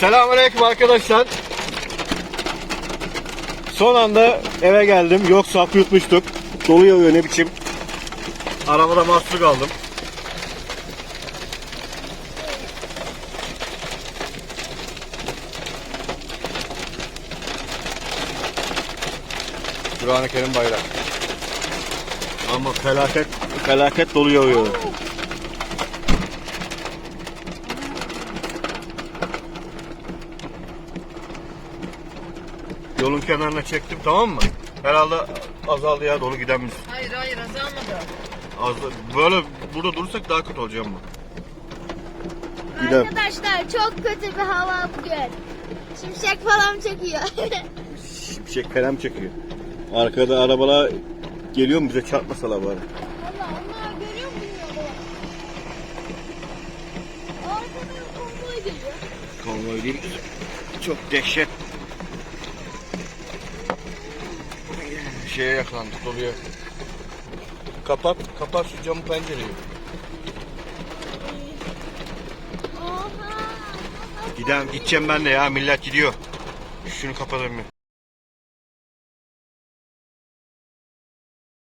Selamünaleyküm arkadaşlar. Son anda eve geldim. Yoksa hapı yutmuştuk. Dolu yağıyor ne biçim. Arabada mahsur kaldım. Kur'an-ı Kerim bayrak. Ama felaket felaket dolu yağıyor. Yolun kenarına çektim tamam mı? Herhalde azaldı ya dolu giden biz. Hayır hayır azalmadı. Az, böyle burada durursak daha kötü olacağım mı? Gidelim. Arkadaşlar çok kötü bir hava bugün. Şimşek falan çekiyor. Şimşek kalem çekiyor. Arkada arabalar geliyor mu bize çarpmasalar bari. Valla onlar görüyor mu bilmiyorum. Arkadan konvoy geliyor. Konvoy değil. Çok dehşet. Şeye yakalandık doluya. Kapat, kapat şu camı pencereyi. Gidem, gideceğim ben de ya millet gidiyor. Şunu kapatalım.